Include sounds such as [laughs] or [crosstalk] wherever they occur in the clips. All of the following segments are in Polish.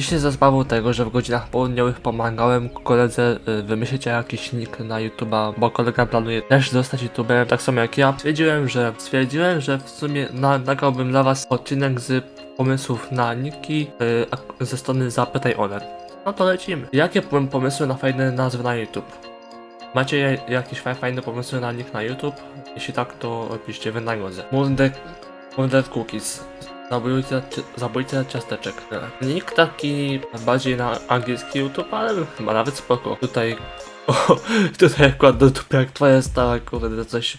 Dzisiaj za sprawą tego, że w godzinach południowych pomagałem koledze y, wymyślić jakiś nick na YouTube'a, bo kolega planuje też zostać YouTuberem, tak samo jak ja. Stwierdziłem, że stwierdziłem, że w sumie na, nagrałbym dla was odcinek z pomysłów na niki y, ze strony Zapytaj Onet. No to lecimy. Jakie pomysły na fajne nazwy na YouTube? Macie jakieś fa- fajne pomysły na nick na YouTube? Jeśli tak, to piszcie wynagrodzę. Murder, Murder Cookies. Zabójca, zabójca ciasteczek. Nick taki bardziej na angielski YouTube, ale chyba nawet spoko. Tutaj [laughs] o, tutaj akurat do dupy jak twoja stała, kurde, coś,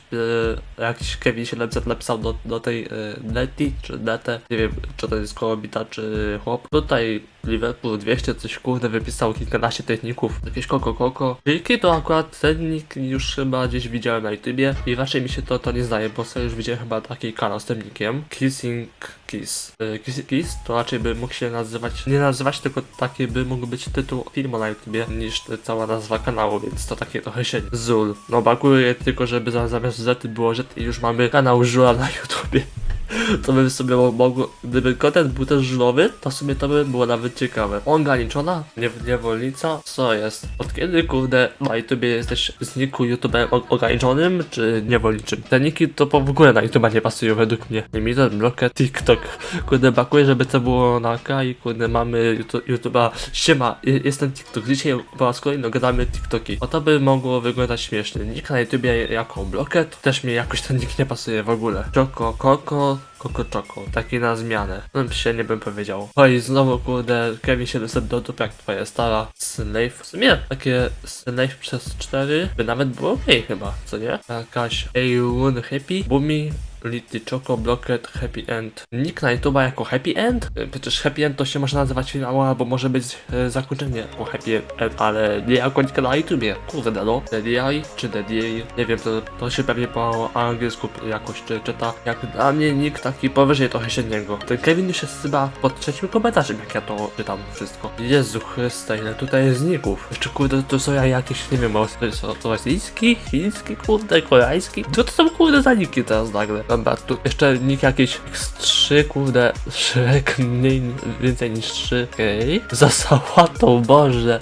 e, jakiś Kevin 700 napisał do, do tej e, czy Netę, nie wiem, czy to jest kobieta, czy chłop. Tutaj Liverpool 200 coś, kurde, wypisał kilkanaście techników, jakieś koko koko. Wilki to akurat ten nick już chyba gdzieś widziałem na YouTubie i raczej mi się to, to nie zdaje, bo sobie już widziałem chyba taki kanał z tym nickiem. Kissing Kiss. E, Kiss Kiss to raczej by mógł się nazywać, nie nazywać, tylko taki by mógł być tytuł filmu na YouTubie niż cała nazwa kanału, więc to takie trochę się Zul. No brakuje tylko, żeby za- zamiast Z było Z i już mamy kanał Żula na [laughs] YouTubie. To bym sobie mo- mogło, gdyby content był też żulowy, to w sumie to by było nawet ciekawe. Ograniczona? Nie, niewolnica? Co jest? Od kiedy kurde na YouTubie jesteś z niku YouTuberem ograniczonym czy niewolniczym? Te niki to po w ogóle na YouTube'a nie pasują według mnie. Limited, Blocket, TikTok. Kurde brakuje, żeby to było na K i kurde mamy YouTube- YouTube'a. Siema, je- jestem TikTok. Dzisiaj po raz kolejny gadamy TikToki. O to by mogło wyglądać śmiesznie. Nick na YouTubie jako Blocket też mi jakoś ten nick nie pasuje w ogóle. Czoko, Koko, Koko Czoko, taki na zmianę. No się nie bym powiedział. Oj, znowu kurde, Kevin 700 do dupy jak twoja stara. Slave, w sumie takie Slave przez 4 by nawet było okej chyba, co nie? Jakaś A1 Happy, Bumi, Little Choco, Blocket, Happy End. Nick na YouTube'a jako Happy End? E, Przecież Happy End to się może nazywać finał, albo może być e, zakończenie jako Happy End, ale nie jako nick na YouTubie. Kurde no. DDI czy DDI? Nie wiem, to, to się pewnie po angielsku jakoś czy, czyta. Jak dla mnie nick taki powyżej trochę średniego. Ten Kevin już jest chyba pod trzecim komentarzem, jak ja to czytam wszystko. Jezu Chryste, ile tutaj jest ników. Jeszcze kurde, to są ja jakieś, nie wiem, rosyjski, chiński, kurde, koreański. Co to są kurde za niki teraz nagle? Dobra, tu jeszcze nick jakiś X3, kurde, Shrek mniej, więcej niż 3, okej. Za sałatą, Boże.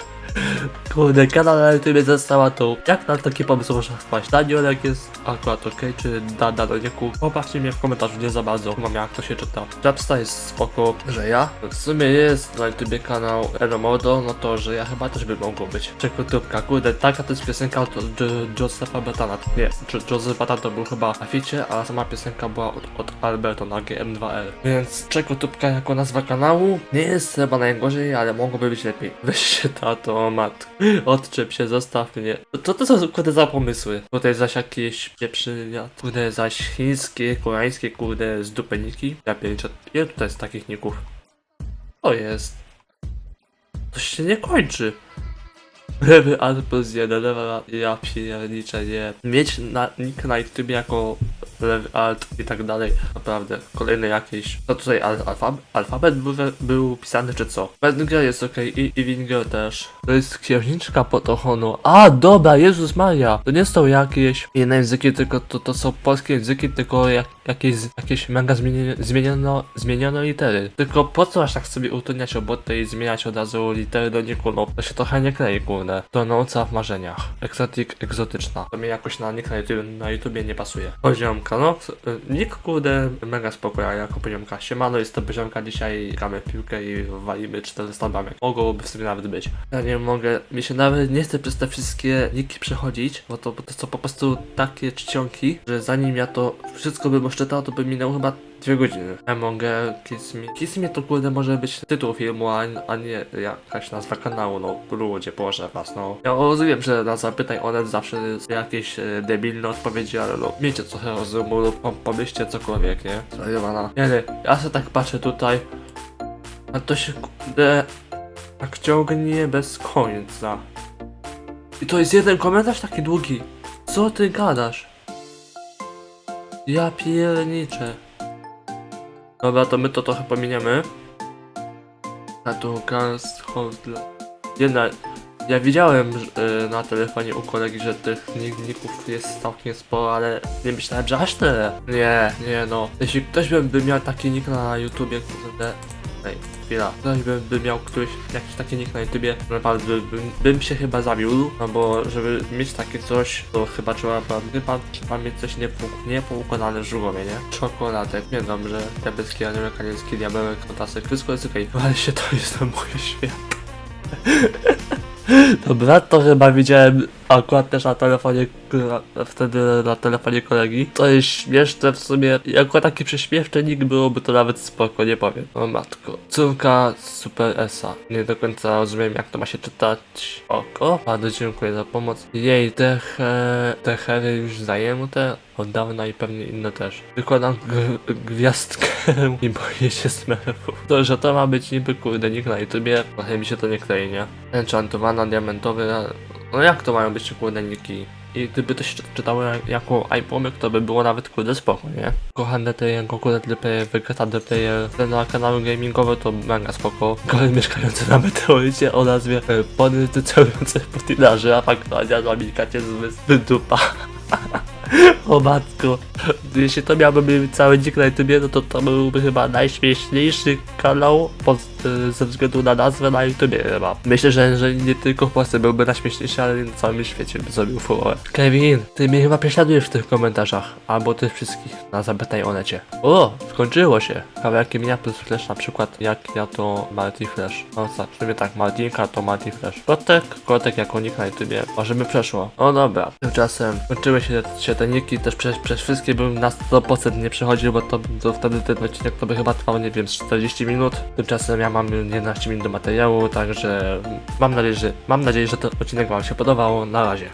Kurde, kanał na YouTube ze sałatą. Jak na taki pomysł można wpaść? Danielek jest akurat okej, czy Dada do nieku? Popatrzcie mnie w komentarzu, nie za bardzo. Mam jak to się czyta. Japsta jest spoko, że ja. W sumie jest na YouTube kanał Enomodo, no to, że ja chyba też by mogło być. Czekotubka, kurde, taka to jest piosenka od Jo- Josepha Batana. Nie, Jo- Joseph Batan to był chyba na ficie, a sama piosenka była od, od Alberto na GM2L. Więc Czekotubka jako nazwa kanału nie jest chyba najgorzej, ale mogłoby być lepiej. Weź się tato, matko. Odczep się, zostaw mnie. Co to są kurde za pomysły? Tutaj zaś jakieś pieprzynia, kurde zaś chińskie, koreańskie, kurde z dupeniki. Ja pięć, ile tutaj jest takich ników? To jest. To się nie kończy. Lewy plus jeden, lewa, ja pierniczę, nie. Mieć na, nick na YouTube jako alt i tak dalej. Naprawdę, kolejny jakiś. No tutaj al, alfab, alfabet był, był pisany czy co? Bedger jest ok i, i Winger też. To jest księżniczka Potochonu. A, dobra, Jezus Maria. To nie są jakieś inne języki, tylko to, to są polskie języki, tylko jak, jakieś, jakieś manga zmieniono, zmieniono, litery. Tylko po co aż tak sobie utrudniać roboty i zmieniać od razu litery do niku? No, to się trochę nie klei, kurde. To noca w marzeniach. Egzotyk, egzotyczna. To mi jakoś na nick na, YouTube, na YouTubie nie pasuje. Poziomka, no. y, Nick, kurde, mega spoko, ja jako poziomka. Siemano, jest to poziomka, dzisiaj gramy w piłkę i walimy 400 bramek. Mogłoby w sobie nawet być. Ja nie mogę, mi się nawet nie chce przez te wszystkie niki przechodzić, bo to, bo to są po prostu takie czcionki, że zanim ja to wszystko bym oszczędzał, to by minęło chyba dwie godziny. Ja mogę Kiss Me. Kiss Me to kurde może być tytuł filmu, a, a nie jakaś nazwa kanału, no ludzie, Boże was, no. Ja rozumiem, że na zapytań one zawsze jest jakieś e, debilne odpowiedzi, ale no miejcie trochę rozumu lub pom- pomyślcie cokolwiek, nie? Zajebana. Nie, nie, ja sobie tak patrzę tutaj, a to się kurde tak ciągnie bez końca. I to jest jeden komentarz taki długi. Co ty gadasz? Ja pierniczę. Dobra, to my to trochę pominiemy. A tu Gans Holdle. Jedna. Ja widziałem że, y, na telefonie u kolegi, że tych nik- ników jest całkiem sporo, ale nie myślałem, że aż tyle. Nie, nie no. Jeśli ktoś by, by miał taki nick na YouTubie, kurde. Ej, chwila. Ktoś by, by miał któryś jakiś taki nick na YouTubie, naprawdę bym, bym się chyba zawiódł, no bo żeby mieć takie coś, to chyba trzeba, chyba trzeba mieć coś niepół, niepoukładane w głowie, nie? Czekoladek, nie że diabelski aniołek, anielski diabełek, kotasek, wszystko jest okej, ale się to jest na moje świat. [laughs] Dobra, to chyba widziałem akurat też na telefonie, wtedy na telefonie kolegi. To jest śmieszne w sumie, jako taki prześmiewczy nick byłoby to nawet spoko, nie powiem. O matko. Córka Super Esa. Nie do końca rozumiem jak to ma się czytać. Oko. Bardzo dziękuję za pomoc. Jej, te, he, te hery już zajęte od dawna i pewnie inne też. Wykładam gwiazdkę [laughs] i boję się smerfów. To, że to ma być niby kurde nick na YouTubie, trochę mi się to nie klei, nie? Enchantowana, no jak to mają być te kurde niki? I gdyby to się czy- czytało jak- jako iPomek, to by było nawet kurde spoko, nie? Kochane te player, Vegeta the player, te na kanały gamingowe to mega spoko. Koleś mieszkający na meteorycie o nazwie e, Pony celujące po tylarze, a faktoria zamilka cię zmysł dupa. [laughs] O matko, jeśli to miałby cały dzik na YouTubie, no to to byłby chyba najśmieszniejszy kanał pod, e, ze względu na nazwę na YouTubie chyba. Myślę, że, że nie tylko w Polsce byłby najśmieszniejszy, ale na całym świecie by zrobił furorę. Kevin, ty mnie chyba prześladujesz w tych komentarzach, albo tych wszystkich na zapytaj o necie. O, skończyło się. Kawałki mnie plus flash na przykład, jak ja to Marty Flash. No co, w sumie tak, Martinka to Marty Flash. Kotek, kotek jako nick na YouTubie. Może by przeszło. O dobra. Tymczasem kończyły się, się te niki, też przez, przez wszystkie bym na 100% nie przechodził, bo to, to wtedy ten odcinek to by chyba trwał, nie wiem, z 40 minut. Tymczasem ja mam 11 minut do materiału, także mam nadzieję, że mam nadzieję, że ten odcinek wam się podobał. Na razie.